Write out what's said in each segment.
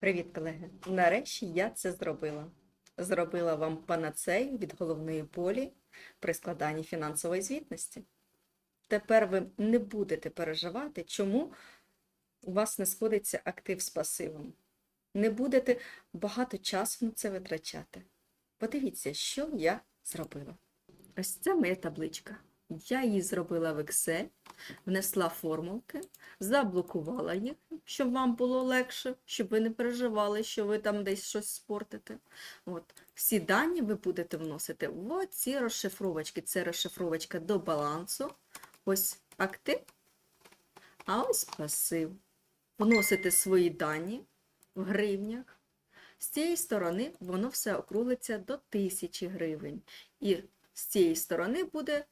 Привіт, колеги! Нарешті я це зробила. Зробила вам панацею від головної болі при складанні фінансової звітності. Тепер ви не будете переживати, чому у вас не сходиться актив з пасивом. Не будете багато часу на це витрачати. Подивіться, що я зробила. Ось це моя табличка. Я її зробила в Excel, внесла формулки, заблокувала їх, щоб вам було легше, щоб ви не переживали, що ви там десь щось спортите. От. Всі дані ви будете вносити в ці розшифровочки. Це розшифровочка до балансу. Ось актив, а ось пасив. Вносите свої дані в гривнях. З цієї сторони воно все округлиться до 1000 гривень. І з цієї сторони буде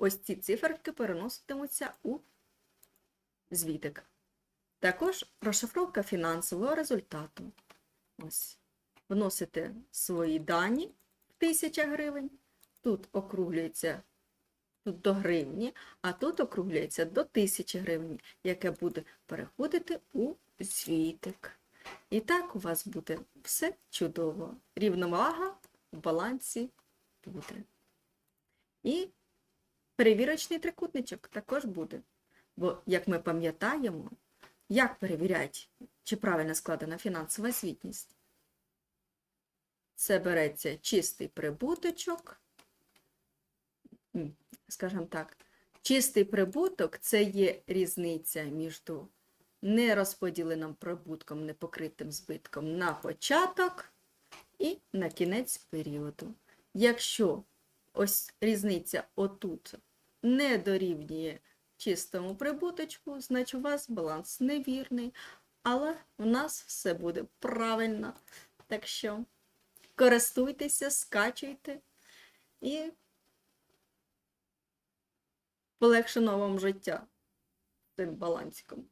ось ці циферки переноситимуться у звітик. Також розшифровка фінансового результату. Ось. Вносите свої дані в 1000 гривень. Тут округлюється тут до гривні, а тут округлюється до 1000 гривень, яке буде переходити у звітик. І так у вас буде все чудово. Рівновага в балансі буде. І перевірочний трикутничок також буде. Бо, як ми пам'ятаємо, як перевіряють, чи правильно складена фінансова звітність? Це береться чистий прибуточок, скажімо так, чистий прибуток це є різниця між нерозподіленим прибутком, непокритим збитком на початок і на кінець періоду. Якщо ось різниця отут не дорівнює чистому прибуточку, значить у вас баланс невірний, але в нас все буде правильно. Так що користуйтеся, скачуйте і полегшено вам життя цим балансиком.